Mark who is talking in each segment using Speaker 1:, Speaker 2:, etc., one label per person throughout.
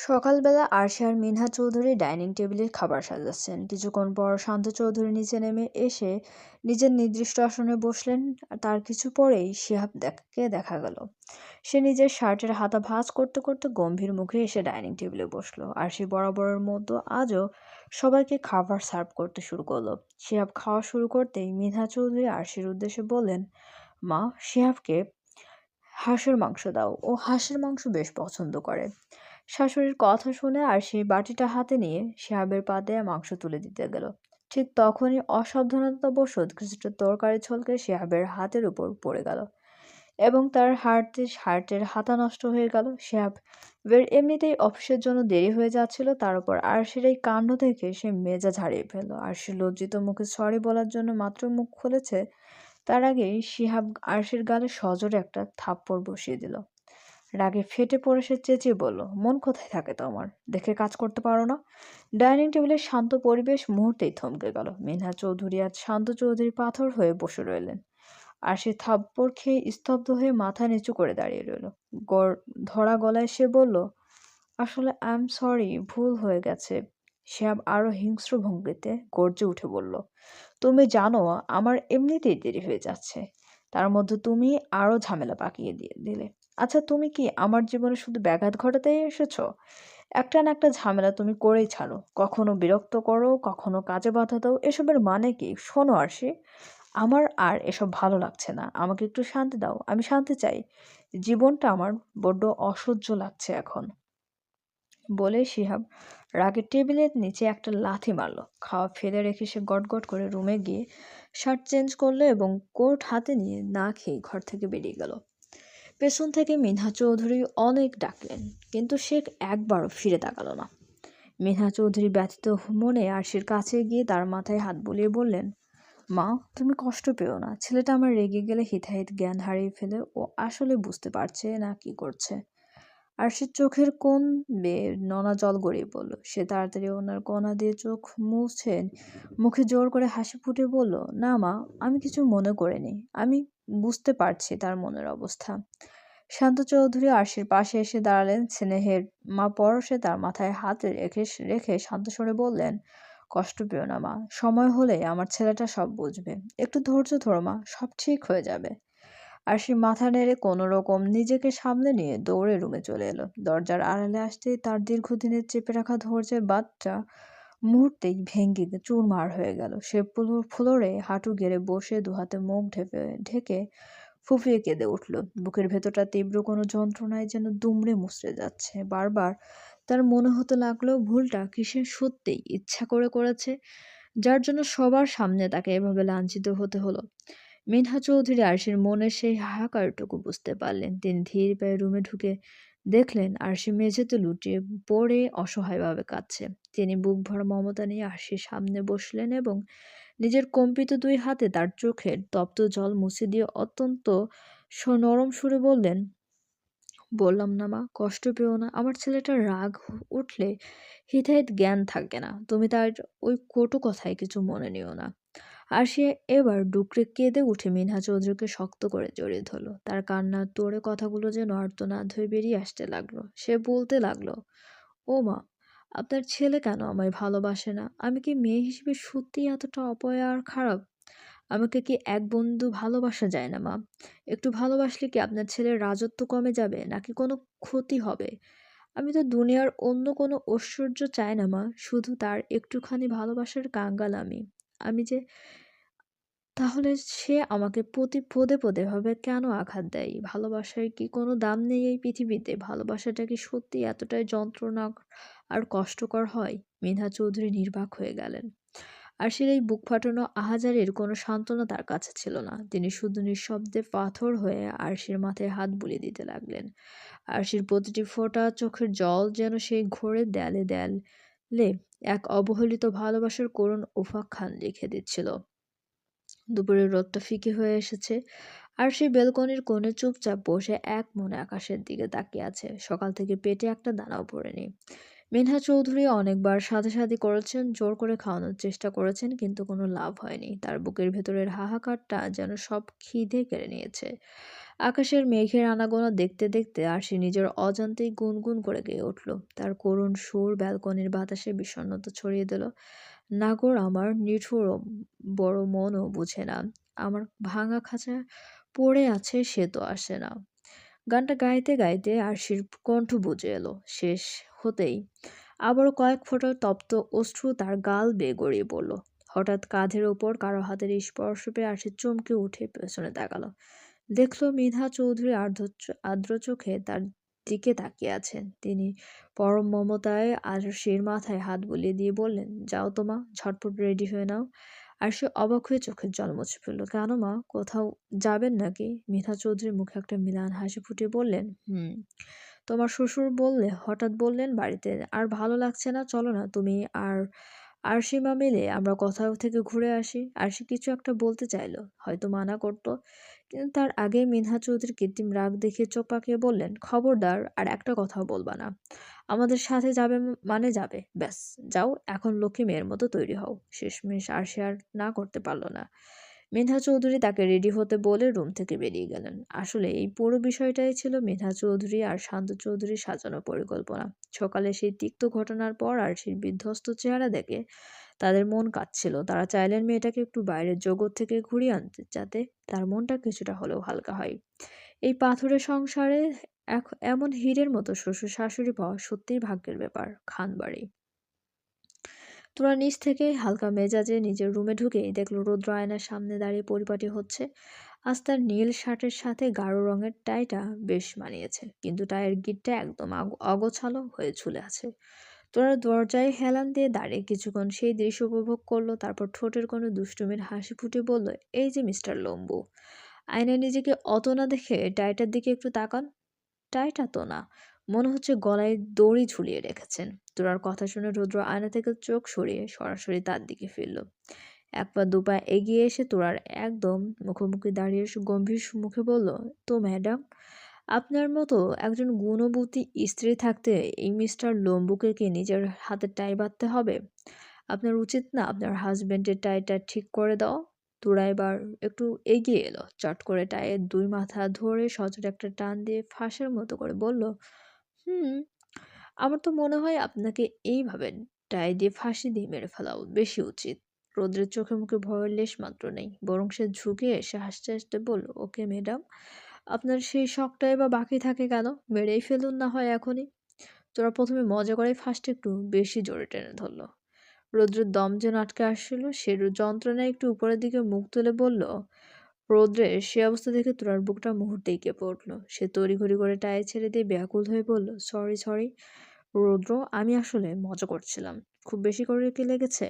Speaker 1: সকালবেলা আরশি আর মিনহা চৌধুরী ডাইনিং টেবিলে খাবার সাজাচ্ছেন। কিছুক্ষণ পর শান্ত চৌধুরী নিচে নেমে এসে নিজের নির্দিষ্ট আসনে বসলেন। তার কিছু পরেই শিহাব দেখকে দেখা গেল। সে নিজের শার্টের হাতা ভাঁজ করতে করতে গম্ভীর মুখে এসে ডাইনিং টেবিলে বসল। আরশি বরাবরের মতো আজও সবাইকে খাবার সার্ভ করতে শুরু করল। শিহাব খাওয়া শুরু করতেই মিনহা চৌধুরী আরশির উদ্দেশ্যে বললেন, মা, শিহাবকে হাঁসের মাংস দাও। ও হাঁসের মাংস বেশ পছন্দ করে। শাশুড়ির কথা শুনে আর সেই বাটিটা হাতে নিয়ে শিহাবের পাতে মাংস তুলে দিতে গেল। ঠিক তখনই অসাবধানতাবশত কিছুটা তরকারি ছলকে শিহাবের হাতের উপর পড়ে গেল এবং তার হার্টে হার্টের হাতা নষ্ট হয়ে গেল। শিহাব বের এমনিতেই অফিসের জন্য দেরি হয়ে যাচ্ছিল, তার উপর আরশির এই কাণ্ড থেকে সে মেজাজ হারিয়ে ফেলল। আরশি লজ্জিত মুখে সরি বলার জন্য মাত্র মুখ খুলেছে, তার আগেই শিহাব আরশির গালে সজোরে একটা থাপ্পড় বসিয়ে দিল। রাগে ফেটে পড়ে সে চেঁচিয়ে বলল, মন কোথায় থাকে তোমার? দেখে কাজ করতে পারো না? ডাইনিং টেবিলের শান্ত পরিবেশ মুহূর্তেই থমকে গেল। মিনহা চৌধুরী আজ শান্ত চৌধুরী পাথর হয়ে বসে রইলেন আর সে থাপ্পড় খেয়ে স্তব্ধ হয়ে মাথা নিচু করে দাঁড়িয়ে রইল। ধরা গলায় সে বলল, আসলে আই এম সরি ভুল হয়ে গেছে। সে আরও হিংস্র ভঙ্গিতে গর্জে উঠে বলল, তুমি জানো, আমার এমনিতেই দেরি হয়ে যাচ্ছে। তার মধ্যে তুমি আরও ঝামেলা পাকিয়ে দিয়ে দিলে। আচ্ছা তুমি কি আমার জীবনে শুধু ব্যাঘাত ঘটাতেই এসেছ? একটা না একটা ঝামেলা তুমি করেই ছাড়ো। কখনো বিরক্ত করো, কখনো কাজে বাধা দাও। এসবের মানে কি? শোনো আরশি। আমার আর এসব ভালো লাগছে না। আমাকে একটু শান্তি দাও। আমি শান্তি চাই। জীবনটা আমার বড্ড অসহ্য লাগছে এখন। বলে শিহাব রাগে টেবিলের নিচে একটা লাথি মারলো। খাওয়া ফেলে রেখে সে গট করে রুমে গিয়ে শার্ট চেঞ্জ করল এবং কোট হাতে নিয়ে না খেয়ে ঘর থেকে বেরিয়ে গেল। পেছন থেকে মিনহা চৌধুরী অনেক ডাকলেন, কিন্তু সে একবারও ফিরে তাকালো না। মিনহা চৌধুরী ব্যথিত মনে আরশির কাছে গিয়ে তার মাথায় হাত বুলিয়ে বললেন, মা, তুমি কষ্ট পেও না। ছেলেটা আমার রেগে গেলে হিতাহিত জ্ঞান হারিয়ে ফেলে, ও আসলে বুঝতে পারছে না কি করছে। আর সে চোখের কোন বেয়ে ননা জল গড়িয়ে পড়ল। সে তাড়াতাড়ি ওনার কণা দিয়ে চোখ মুছে মুখে জোর করে হাসি ফুটে বলল, না মা, আমি কিছু মনে করিনি। আমি বুঝতে পারছি তার মনের অবস্থা। শান্ত চৌধুরী আরশির পাশে এসে দাঁড়ালেন। স্নেহের মা পরশে তার মাথায় হাত রেখে রেখে শান্ত স্বরে বললেন, কষ্ট পেও না মা, সময় হলে আমার ছেলেটা সব বুঝবে। একটু ধৈর্য ধরো মা, সব ঠিক হয়ে যাবে। আর সে মাথা নেড়ে কোনো রকম নিজেকে সামনে নিয়ে দৌড়ে রুমে চলে এলো। দরজার আড়ালে আসতেই তার দীর্ঘদিনের চেপে রাখা ধৈর্যের বাদটা মুহূর্তেই ভেঙ্গে চুরমার হয়ে গেল। সে ফ্লোরে হাঁটু গেড়ে বসে দুহাতে মুখ ঢেকে ঢেকে ফুফিয়ে কেঁদে উঠল। বুকের ভেতরটা তীব্র কোনো যন্ত্রণায় যেন দুমড়ে মুচড়ে যাচ্ছে। বারবার তার মনে হতে লাগল, ভুলটা কিসের সত্যিই ইচ্ছা করে করেছে, যার জন্য সবার সামনে তাকে এভাবে লাঞ্ছিত হতে হলো। মিনহা চৌধুরী আরশির মনের সেই হাহাকারটুকু বুঝতে পারলেন। তিনি ধীর পায়ে রুমে ঢুকে দেখলেন আরশি মেঝেতে লুটিয়ে পড়ে অসহায়ভাবে কাঁদছে। তিনি বুক ভরা মমতা নিয়ে আরশির সামনে বসলেন এবং নিজের কম্পিত দুই হাতে তার চোখের তপ্ত জল মুছে দিয়ে অত্যন্ত নরম সুরে বললেন, বললাম না মা, কষ্ট পেও না। আমার ছেলেটার রাগ উঠলে হিতাহিত জ্ঞান থাকবে না। তুমি তার ওই কটু কথায় কিছু মনে নিও না। আর সে এবার ডুকরে কেঁদে উঠে মিনহা চৌধুরীকে শক্ত করে জড়িয়ে ধরলো। তার কান্নার তোড়ে কথাগুলো যেন আর্তনাদ হয়ে বেরিয়ে আসতে লাগল। সে বলতে লাগল, ও মা, আপনার ছেলে কেন আমায় ভালোবাসে না? আমি কি মেয়ে হিসেবে সত্যিই এতটা অপয়া আর খারাপ? আমাকে কি এক বন্ধু ভালোবাসা যায় না, মা? একটু ভালোবাসলে কি আপনার ছেলের রাজত্ব কমে যাবে, নাকি কোনো ক্ষতি হবে? আমি তো দুনিয়ার অন্য কোনো ঐশ্বর্য চাই না, মা। শুধু তার একটুখানি ভালোবাসার কাঙ্গাল আমি। আমি যে তাহলে সে আমাকে প্রতি পদে পদে ভাবে কেন আঘাত দেয়? ভালোবাসার কি কোনো দাম নেই এই পৃথিবীতে? ভালোবাসাটা কি সত্যি এতটাই যন্ত্রণা আর কষ্টকর হয়? মিনহা চৌধুরী নির্বাক হয়ে গেলেন। আরশির এই বুক ফাটানো আহাজারের কোনো সান্ত্বনা তার কাছে ছিল না। তিনি শুধু নিঃশব্দে পাথর হয়ে আরশির মাথায় হাত বুলিয়ে দিতে লাগলেন। আরশির প্রতিটি ফোঁটা চোখের জল যেন সেই ঘোরে দেয়ালে দেয়ালে এক অবহেলিত ভালোবাসার করুণ উপাখ্যান লিখে দিচ্ছিল। দুপুরের রোদটা ফিকে হয়ে এসেছে আর সেই বেলকনির কোণে চুপচাপ বসে এক মনে আকাশের দিকে তাকিয়ে আছে। সকাল থেকে পেটে একটা দানাও পড়েনি। মিনহা চৌধুরী অনেকবার সাথে সাথে করেছেন, জোর করে খাওয়ানোর চেষ্টা করেছেন, কিন্তু কোনো লাভ হয়নি। তার বুকের ভেতরের হাহাকারটা যেন সব খিদে কেড়ে নিয়েছে। আকাশের মেঘের আনাগোনা দেখতে দেখতে আর সে নিজের অজান্তেই গুনগুন করে গেয়ে উঠল। তার করুণ সুর ব্যালকনির বাতাসে বিষণ্ণতা ছড়িয়ে দিল। নাগর আমার নিঠুর বড় মনও বুঝে না। আমার ভাঙা খাঁচা পড়ে আছে, সে তো আসে না। গানটা গাইতে গাইতে আরশির কণ্ঠ বুঝে এলো। শেষ হতেই আবারও কয়েক ফোঁটা তপ্ত অশ্রু তার গাল বেয়ে গড়িয়ে পড়ল। হঠাৎ কাঁধের ওপর কারও হাতের স্পর্শ পেয়ে আরশি চমকে উঠে পেছনে তাকালো। দেখল মিধা চৌধুরী আর্দ্র আর্দ্র চোখে তার দিকে তাকিয়ে আছেন। তিনি পরম মমতায় আর আরশির মাথায় হাত বুলিয়ে দিয়ে বললেন, যাও তোমা ঝটপট রেডি হয়ে নাও। আর সে অবাক হয়ে চোখের জল মুছে ফেলল, কেন মা, কোথাও যাবেন নাকি? মিঠা চৌধুরীর মুখে একটা মিলান হাসি ফুটিয়ে বললেন, হুম, তোমার শ্বশুর বললে, হঠাৎ বললেন বাড়িতে, আর ভালো লাগছে না, চলো না, তুমি আর আরশিমা মিলে আমরা কোথাও থেকে ঘুরে আসি। আরশি কিছু একটা বলতে চাইলো, হয়তো মানা করতো কিন্তু তার আগে মিনহা চৌধুরী কৃত্রিম রাগ দেখে চোখ পাকিয়ে বললেন, খবরদার, আর একটা কথাও বলবা না। আমাদের সাথে যাবে মানে যাবে। ব্যাস, যাও, এখন লক্ষ্মী মেয়ের মতো তৈরি হও। শেষমেশ আর আর না করতে পারল না। মিনহা চৌধুরী তাকে রেডি হতে বলে রুম থেকে বেরিয়ে গেলেন। আসলে এই পুরো বিষয়টাই ছিল মিনহা চৌধুরী আর শান্ত চৌধুরীর সাজানো পরিকল্পনা। সকালে সেই তিক্ত ঘটনার পর আর সেই বিধ্বস্ত চেহারা দেখে তাদের মন কাঁদছিল। তারা চাইলেন মেয়েটাকে একটু বাইরের জগৎ থেকে ঘুরিয়ে আনতে, যাতে তার মনটা কিছুটা হলেও হালকা হয়। এই পাথরের সংসারে এখন এমন হীরের মতো শ্বশুর শাশুড়ি পাওয়া সত্যিই ভাগ্যের ব্যাপার, খান বাড়ি। তোরা নিচ থেকে হালকা মেজাজে নিজের রুমে ঢুকেই দেখল রৌদ্র আয়নার সামনে দাঁড়িয়ে পরিপাটি হচ্ছে। আজ তার নীল শার্টের সাথে গাঢ় রঙের টাইটা বেশ মানিয়েছে, কিন্তু টাইয়ের গিটটা একদম অগোছালো হয়ে ঝুলে আছে। তোরা দরজায় হেলান দিয়ে দাঁড়িয়ে কিছুক্ষণ সেই দৃশ্য উপভোগ করল, তারপর ঠোঁটের কোনো দুষ্টুমির হাসি ফুটে বলল, এই যে মিস্টার লম্বু, আয়নায় নিজেকে অত না দেখে টাইটার দিকে একটু তাকান। টাইটা তো না, মনে হচ্ছে গলায় দড়ি ঝুলিয়ে রেখেছেন। তোরার কথা শুনে রুদ্র আয়না থেকে চোখ সরিয়ে সরাসরি তার দিকে ফিরল। এক পা দুপা এগিয়ে এসে তোরার একদম মুখোমুখি দাঁড়িয়ে গম্ভীর মুখে বলল, তো ম্যাডাম আপনার মতো একজন গুণবতী স্ত্রী থাকতে এই মিস্টার লম্বুকে নিজের হাতে টাই বাঁধতে হবে? আপনার উচিত না আপনার হাজবেন্ডের টাইটা ঠিক করে দাও তোরা এবার একটু এগিয়ে এলো, চট করে টাইয়ের দুই মাথা ধরে সজোর একটা টান দিয়ে ফাঁসের মতো করে বলল, হুম, আমার তো মনে হয় আপনাকে এইভাবে টাই দিয়ে ফাঁসি দিয়ে মেরে ফেলা বেশি উচিত। রোদ্রের চোখে মুখে ভয়ের লেশ মাত্র নেই, বরং সে ঝুঁকে এসে হাসতে হাসতে বলল, ওকে ম্যাডাম আপনার সেই শখটাই বা বাকি থাকে কেন? মেরেই ফেলুন না হয় এখনই। তোরা প্রথমে মজা করে ফার্স্ট একটু বেশি জোরে টেনে ধরলো। রৌদ্রের দম যেন আটকে আসছিল, সে যন্ত্রণায় একটু উপরের দিকে মুখ তুলে বলল রৌদ্রের সে অবস্থা দেখে তোরার বুকটা মুহূর্তেই কেঁপে উঠল। সে তড়িঘড়ি করে টায়ে ছেড়ে দিয়ে ব্যাকুল হয়ে বলল সরি সরি রৌদ্র, আমি আসলে মজা করছিলাম। খুব বেশি করে কি লেগেছে?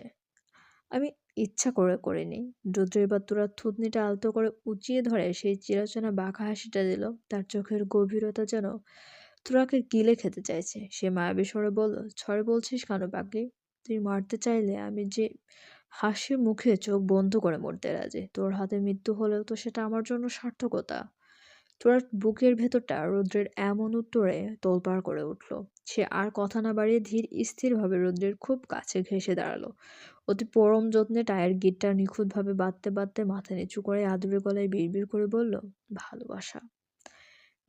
Speaker 1: আমি ইচ্ছা করে করিনি রুদ্র এবার তোরা থুতনিটা আলতো করে উঁচিয়ে ধরে সেই চিরচেনা বাঁকা হাসিটা দিল। তার চোখের গভীরতা যেন তোরাকে গিলে খেতে চাইছে। সে মায়াবী স্বরে বলল, ছড়ে বলছিস কেন পাগলি তুই মারতে চাইলে আমি যে হাসি মুখে চোখ বন্ধ করে মরতে রাজি। তোর হাতে মৃত্যু হলেও তো সেটা আমার জন্য সার্থকতা। তোর বুকের ভেতরটা রৌদ্রের এমন উত্তরে তোলপাড় করে উঠল। সে আর কথা না বাড়িয়ে ধীর স্থিরভাবে রৌদ্রের খুব কাছে ঘেসে দাঁড়াল। অতি পরম যত্নে টায়ার গিটটা নিখুঁতভাবে বাঁধতে বাঁধতে মাথা নিচু করে আদুরে গলায় বিড়বিড় করে বলল, ভালোবাসা।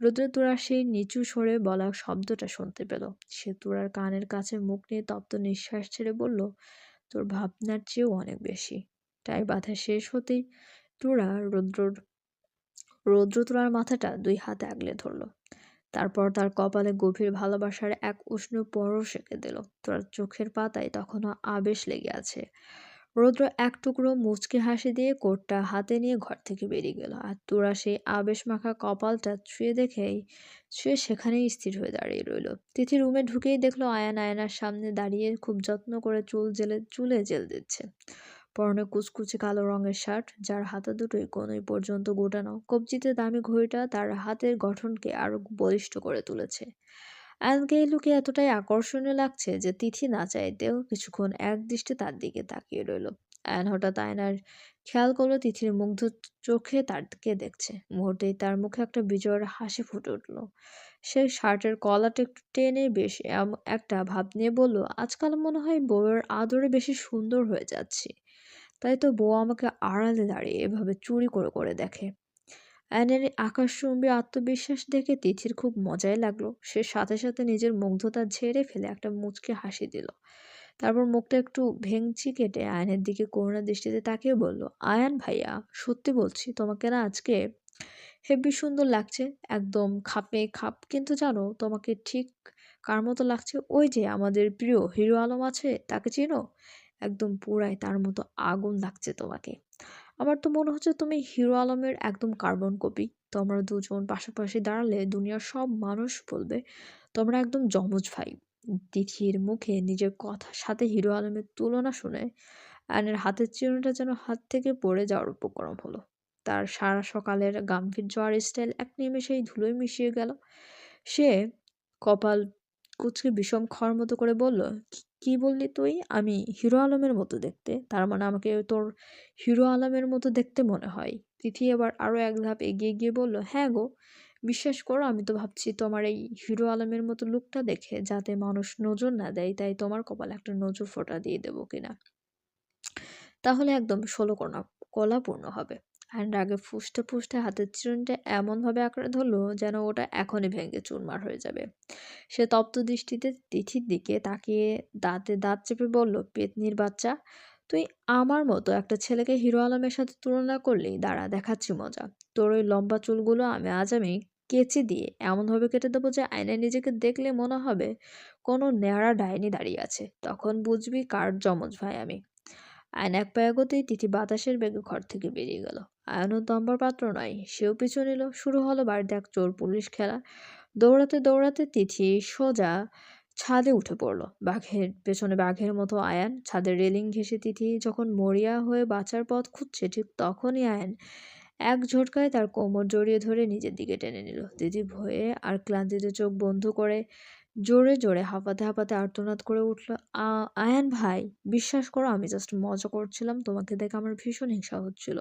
Speaker 1: রুদ্র তোরার সেই নিচু সরে বলা শব্দটা শুনতে পেল। সে তোরার কানের কাছে মুখ নিয়ে তপ্ত নিঃশ্বাস ছেড়ে বলল, তোর ভাবনার চেয়েও অনেক বেশি। তাই বাধা শেষ হতেই তোরা রৌদ্রর, রৌদ্র তোরার মাথাটা দুই হাতে আগলে ধরল। তারপর তার কপালে গভীর ভালোবাসার এক উষ্ণ পরশ এঁকে দিল। তোর চোখের পাতায় তখনও আবেশ লেগে আছে। রৌদ্র এক টুকরো মুচকে হাসি দিয়ে কোটটা হাতে নিয়ে ঘর থেকে বেরিয়ে গেল আর তোরা সেই আবেশ মাখা কপালটা ছুঁয়ে দেখেই, ছুঁয়ে সেখানেই স্থির হয়ে দাঁড়িয়ে রইল। তিথি রুমে ঢুকেই দেখল আয়ান আয়নার সামনে দাঁড়িয়ে খুব যত্ন করে চুল জেলে, চুলে জেল দিচ্ছে। পরনে কুচকুচে কালো রঙের শার্ট, যার হাতে দুটোই কোনোই পর্যন্ত গোটানো। কবজিতে দামি ঘড়িটা তার হাতের গঠনকে আরও বলিষ্ঠ করে তুলেছে। আয়নকে এই লুকে এতটাই আকর্ষণীয় লাগছে যে তিথি না চাইতেও কিছুক্ষণ এক দৃষ্টি তার দিকে তাকিয়ে রইল। আয়ন হঠাৎ আয়নার খেয়াল করল, তিথির মুগ্ধ চোখে তার দিকে দেখছে। মুহূর্তেই তার মুখে একটা বিজয়ের হাসি ফুটে উঠল। সে শার্টের কলাটা একটু টেনে বেশ একটা ভাব নিয়ে বলল, আজকাল মনে হয় বউয়ের আদরে বেশি সুন্দর হয়ে যাচ্ছি। তাই তো বউ আমাকে আড়ালে দাঁড়িয়ে এভাবে চুরি করে করে দেখে। আয়নের আকাশচুম্বী আত্মবিশ্বাস দেখে তিথির খুব মজাই লাগল। সে সাথে সাথে নিজের মুগ্ধতা ঝেড়ে ফেলে একটা মুচকে হাসি দিল। তারপর মুখটা একটু ভেঙচি কেটে আয়নের দিকে করুণা দৃষ্টিতে তাকিয়ে বলল, আয়ান ভাইয়া, সত্যি বলছি, তোমাকে না আজকে হেব্বি সুন্দর লাগছে। একদম খাপে খাপ, কিন্তু জানো, তোমাকে ঠিক কার মতো লাগছে? ওই যে আমাদের প্রিয় হিরো আলম আছে, তাকে চেনো? একদম পুরাই তার মতো আগুন লাগছে তোমাকে। আমার তো মনে হচ্ছে তুমি হিরো আলমের একদম কার্বন কপি। তোমরা দুজন পাশাপাশি দাঁড়ালে দুনিয়ার সব মানুষ বলবে, তোমরা একদম জমজ ভাই। তিথির মুখে নিজের কথার সাথে হিরো আলমের তুলনা শুনে অ্যানের হাতের চিরুনিটা যেন হাত থেকে পড়ে যাওয়ার উপক্রম হলো। তার সারা সকালের গাম্ভীর্য আর স্টাইল এক নিমেষেই ধুলোয় মিশিয়ে গেল। সে কপাল কুচকে বিষম খড় মতো করে বলল কি বললি তুই? আমি হিরো আলমের মতো দেখতে। তার মানে আমাকে তোর হিরো আলমের মতো দেখতে মনে হয়। তিথি এবার আরও এক ধাপ এগিয়ে গিয়ে বলল হ্যাঁ গো, বিশ্বাস করো, আমি তো ভাবছি তোমার এই হিরো আলমের মতো লুকটা দেখে যাতে মানুষ নজর না দেয়, তাই তোমার কপালে একটা নজর ফোঁটা দিয়ে দেবো কিনা? তাহলে একদম ষোলো কোনা কলাপূর্ণ হবে। অ্যান্ড আগে ফুসতে ফুসতে হাতের চিরুনিটা এমনভাবে আঁকড়ে ধরলো যেন ওটা এখনই ভেঙে চুরমার হয়ে যাবে। সে তপ্ত দৃষ্টিতে তিথির দিকে তাকিয়ে দাঁতে দাঁত চেপে বলল, পেতনির বাচ্চা, তুই আমার মতো একটা ছেলেকে হিরো আলমের সাথে তুলনা করলেই দাঁড়া, দেখাচ্ছি মজা। তোর ওই লম্বা চুলগুলো আমি, আজ আমি কেচি দিয়ে এমনভাবে কেটে দেবো যে আয়নায় নিজেকে দেখলে মনে হবে কোনো ন্যাড়া ডাইনি দাঁড়িয়ে আছে। তখন বুঝবি কার জমজ ভাই আমি। আয়ন এক পায়ে এগোতেই তিথি বাতাসের বেগে ঘর থেকে বেরিয়ে গেল। আয়নও দম্বর পাত্র নয়, সেও পিছু নিল। শুরু হলো বাড়িতে এক চোর পুলিশ খেলা। দৌড়াতে দৌড়াতে তিথি সোজা ছাদে উঠে পড়ল। বাঘের পেছনে বাঘের মতো আয়ান, ছাদের রেলিং ঘেঁষে তিথি যখন মরিয়া হয়ে বাঁচার পথ খুঁজছে, ঠিক তখনই আয়ান এক ঝটকায় তার কোমর জড়িয়ে ধরে নিজের দিকে টেনে নিল। দিদি ভয়ে আর ক্লান্তিতে চোখ বন্ধ করে জোরে জোরে হাঁপাতে হাঁপাতে আর্তনাদ করে উঠল আয়ান ভাই, বিশ্বাস করো, আমি জাস্ট মজা করছিলাম, তোমাকে দেখে আমার ভীষণ হিংসা হচ্ছিল।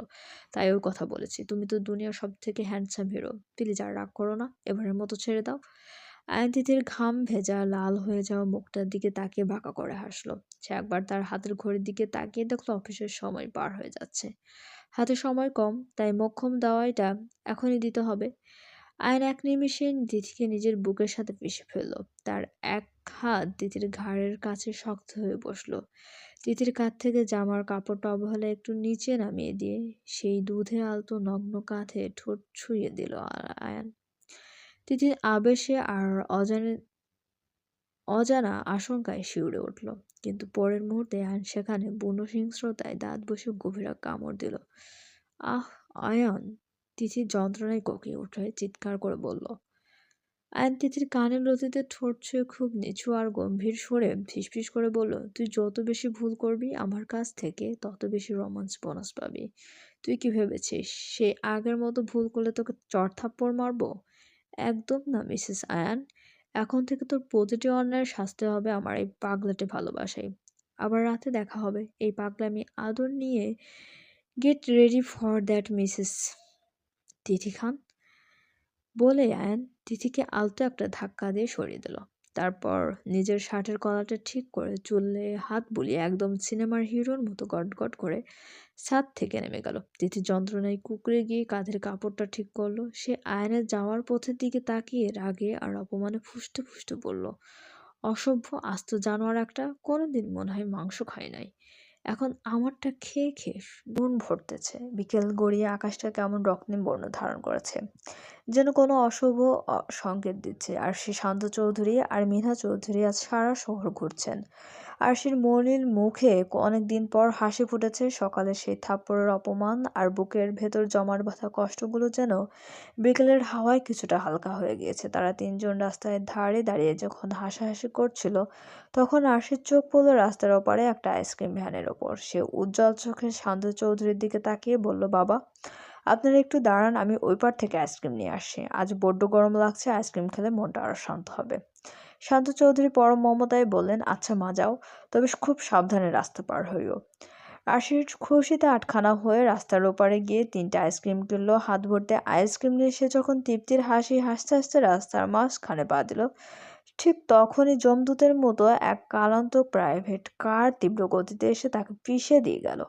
Speaker 1: তাই ওই কথা বলেছি। তুমি তো দুনিয়ার সব থেকে হ্যান্ডসাম হিরো প্লিজ আর রাগ করো না, এবারের মতো ছেড়ে দাও। আয়ান তিথির ঘাম ভেজা, লাল হয়ে যাওয়া মুখটার দিকে তাকিয়ে বাঁকা করে হাসলো। সে একবার তার হাতের ঘড়ির দিকে তাকিয়ে দেখল অফিসের সময় পার হয়ে যাচ্ছে। হাতে সময় কম, তাই মক্ষম দাওয়াইটা এখনই দিতে হবে। আয়ন এক নিমিষে তিথিকে নিজের বুকের সাথে পিষে ফেলল। তার এক হাত তিথির ঘাড়ের কাছে শক্ত হয়ে বসল। তিথির কাঁধ থেকে জামার কাপড়টা অবহেলা একটু নিচে নামিয়ে দিয়ে সেই দুধে আলতো নগ্ন কাঁধে ঠোঁট ছুঁয়ে দিল আয়ান। তিথির আবেশে আর অজানে, অজানা আশঙ্কায় শিউরে উঠল। কিন্তু পরের মুহূর্তে আয়ন সেখানে বুনো হিংস্রতায় দাঁত বসে গভীরা কামড় দিল। আহ, আয়ন! তিথি যন্ত্রণায় কোকিয়ে উঠে চিৎকার করে বলল, আয়ন তিথির কানের লতিতে ঠোঁট ছুঁয়ে খুব নিচু আর গম্ভীর সরে ফিসফিস করে বলল, তুই যত বেশি ভুল করবি আমার কাছ থেকে, তত বেশি রোমান্স বোনাস পাবি। তুই কি ভেবেছিস সে আগের মতো ভুল করলে তোকে চর থাপ্পড় মারবো? একদম না, মিসেস আয়ান। এখন থেকে তোর প্রতিটি অন্যায়ের শাস্তি হবে আমার এই পাগলাটে ভালোবাসাই আবার রাতে দেখা হবে। এই পাগলামি আদর নিয়ে get ready for that, Mrs. Tithi Khan? বলে আয়ন তিথিকে আলতো একটা ধাক্কা দিয়ে সরিয়ে দিল। তারপর নিজের শার্টের কলাটা ঠিক করে চুলে হাত বুলিয়ে একদম সিনেমার হিরোর মতো গটগট করে ছাদ থেকে নেমে গেল। তিথি যন্ত্রণায় কুকড়ে গিয়ে কাঁধের কাপড়টা ঠিক করল। সে আয়নের যাওয়ার পথের দিকে তাকিয়ে রাগে আর অপমানে ফুসতে ফুসতে বলল, অসভ্য, আস্ত জানোয়ার একটা কোনোদিন মনে হয় মাংস খায় নাই। এখন আমারটা খেয়ে খেয়ে নুন ভরতেছে। বিকেল গড়িয়ে আকাশটা কেমন রক্তিম বর্ণ ধারণ করেছে। যেন কোনো অশুভ সংকেত দিচ্ছে। আর সে শান্ত চৌধুরী আর মিনা চৌধুরী আজ সারা শহর ঘুরছেন। আরশির মলিন মুখে অনেক দিন পর হাসি ফুটেছে সকালে সেই থাপ্পড়ের অপমান আর বুকের ভেতর জমার ব্যথা কষ্টগুলো যেন বিকেলের হাওয়ায় কিছুটা হালকা হয়ে গিয়েছে। তারা তিনজন রাস্তায় ধারে দাঁড়িয়ে যখন হাসাহাসি করছিল, তখন আরশির চোখ পড়ল রাস্তার ওপারে একটা আইসক্রিম ভ্যানের ওপর। সে উজ্জ্বল চোখে শান্ত চৌধুরীর দিকে তাকিয়ে বলল, বাবা আপনারা একটু দাঁড়ান, আমি ওই পার থেকে আইসক্রিম নিয়ে আসি। আজ বড্ড গরম লাগছে, আইসক্রিম খেলে মনটা আরও শান্ত হবে। শান্ত চৌধুরী পরম মমতায় বললেন আচ্ছা মা, যাও। তবে খুব সাবধানে রাস্তা পার হইও। আশির খুশিতে আটখানা হয়ে রাস্তার ওপারে গিয়ে তিনটে আইসক্রিম কিনলো। হাত ভরতে আইসক্রিম নিয়ে সে যখন তৃপ্তির হাসি হাসতে হাসতে রাস্তার মাঝখানে পা দিল, ঠিক তখনই জমদূতের মতো এক কালান্ত প্রাইভেট কার তীব্র গতিতে এসে তাকে পিষে দিয়ে গেল।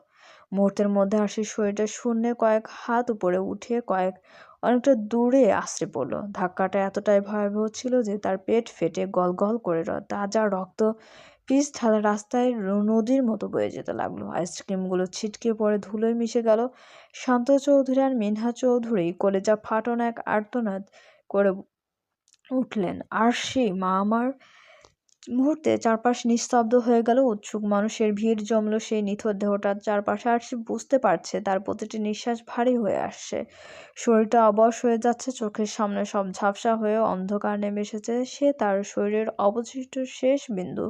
Speaker 1: মুহূর্তের মধ্যে আশির শরীরটা শূন্যে কয়েক হাত উপরে উঠে কয়েক, অনেকটা দূরে আছড়ে পড়ল। ধাক্কাটা এতটাই ভয়াবহ ছিল যে তার পেট ফেটে গল গল করে তাজা রক্ত পিচ ঢালা রাস্তায় নদীর মতো বয়ে যেতে লাগল। আইসক্রিমগুলো ছিটকে পড়ে ধুলোয় মিশে গেল। শান্ত চৌধুরী আর মিনহা চৌধুরী কলেজা ফাটন এক আর্তনাদ করে উঠলেন। আর সেই মা আমার মুহূর্তে চারপাশ নিস্তব্ধ হয়ে গেল উৎসুক মানুষের ভিড় জমলো সেই নিথর দেহটার চারপাশে আর সে বুঝতে পারছে, তার প্রতিটি নিঃশ্বাস ভারী হয়ে আসছে। শরীরটা অবশ হয়ে যাচ্ছে, চোখের সামনে সব ঝাপসা হয়ে অন্ধকার নেমে এসেছে। সে তার শরীরের অবশিষ্ট শেষ বিন্দু।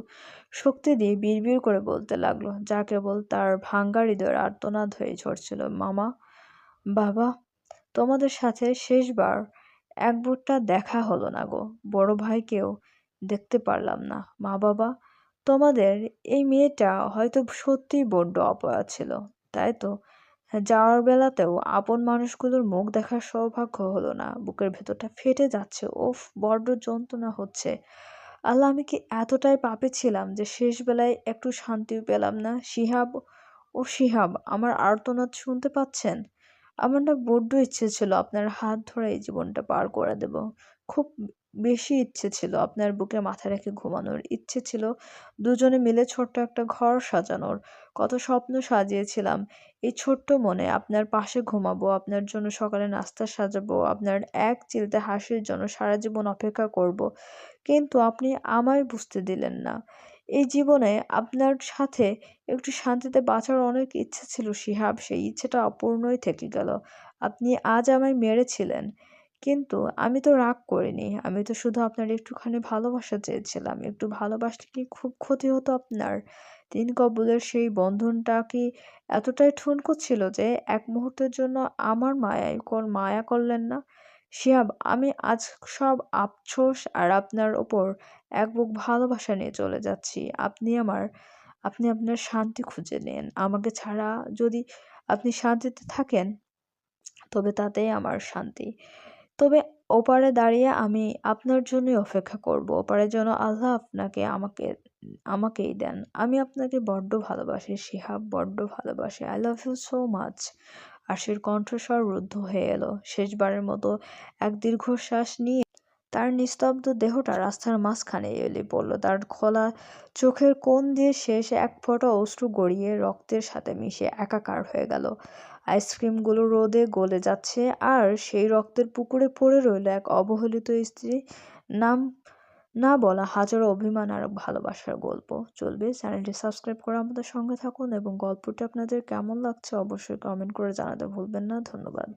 Speaker 1: শক্তি দিয়ে বিড়বিড় করে বলতে লাগল, যা কেবল তার ভাঙ্গা হৃদয়ের আর্তনাদ হয়ে ঝরছিল। মামা, বাবা, তোমাদের সাথে শেষবার এক বুটটা দেখা হলো না গো। বড় ভাইকেও দেখতে পারলাম না। মা বাবা, তোমাদের এই মেয়েটা হয়তো সত্যিই বড্ড অপয়া ছিল, তাই তো? যাওয়ার বেলাতেও আপন মানুষগুলোর মুখ দেখার সৌভাগ্য হলো না। বুকের ভেতরটা ফেটে যাচ্ছে। ওফ, বড্ড যন্ত্রণা হচ্ছে। আল্লাহ, আমি কি এতটাই পাপে ছিলাম যে শেষ বেলায় একটু শান্তিও পেলাম না? শিহাব, ও শিহাব, আমার আর্তনাদ শুনতে পাচ্ছেন? আমার না বড্ড ইচ্ছে ছিল আপনার হাত ধরে এই জীবনটা পার করে দেব। খুব বেশি ইচ্ছে ছিল আপনার বুকে মাথা রেখে ঘুমানোর। ইচ্ছে ছিল দুজনে মিলে ছোট্ট একটা ঘর সাজানোর। কত স্বপ্ন সাজিয়েছিলাম। এই ছোট্ট মনে আপনার পাশে ঘুমাবো, আপনার জন্য সকালে নাস্তা সাজাবো, আপনার এক চিলতে হাসির জন্য সারা জীবন অপেক্ষা করব। কিন্তু আপনি আমায় বুঝতে দিলেন না। এই জীবনে আপনার সাথে একটু শান্তিতে বাঁচার অনেক ইচ্ছে ছিল, শিহাব। সেই ইচ্ছেটা অপূর্ণই থেকে গেল। আপনি আজ আমায় মেরেছিলেন। কিন্তু আমি তো রাগ করিনি। আমি তো শুধু আপনার একটুখানি ভালোবাসা চেয়েছিলাম। একটু ভালোবাসলে কি খুব ক্ষতি হতো আপনার? তিন কবুলের সেই বন্ধনটা কি এতটাই ঠুনকো ছিল যে, এক মুহূর্তের জন্য আমার মায়ায় কোন মায়া করলেন না? শিয়াব, আমি আজ সব আফসোস আর আপনার ওপর এক বুক ভালোবাসা নিয়ে চলে যাচ্ছি। আপনি আমার, আপনি আপনার শান্তি খুঁজে নেন। আমাকে ছাড়া যদি আপনি শান্তিতে থাকেন, তবে তাতেই আমার শান্তি। তবে ওপারে দাঁড়িয়ে আমি আপনার জন্যই অপেক্ষা করব। ওপারে জন্য আল্লাহ আপনাকে আমাকে, আমাকেই দেন। আমি আপনাকে বড্ড ভালোবাসি, শিহাব বড্ড ভালোবাসি। I love you so much আশির কণ্ঠস্বর রুদ্ধ হয়ে এলো। শেষবারের মতো এক দীর্ঘশ্বাস নিয়ে তার নিস্তব্ধ দেহটা রাস্তার মাঝখানে এলে পড়ল। তার খোলা চোখের কোণ দিয়ে শেষ এক ফোঁটা অশ্রু গড়িয়ে রক্তের সাথে মিশে একাকার হয়ে গেল। আইসক্রিমগুলো রোদে গলে যাচ্ছে আর সেই রক্তের পুকুরে পড়ে রইল এক অবহেলিত স্ত্রী। নাম, না বলা হাজারো অভিমান আর ভালোবাসার গল্প। চলবে চ্যানেলটি সাবস্ক্রাইব করে আমাদের সঙ্গে থাকুন এবং গল্পটি আপনাদের কেমন লাগছে অবশ্যই কমেন্ট করে জানাতে ভুলবেন না। ধন্যবাদ।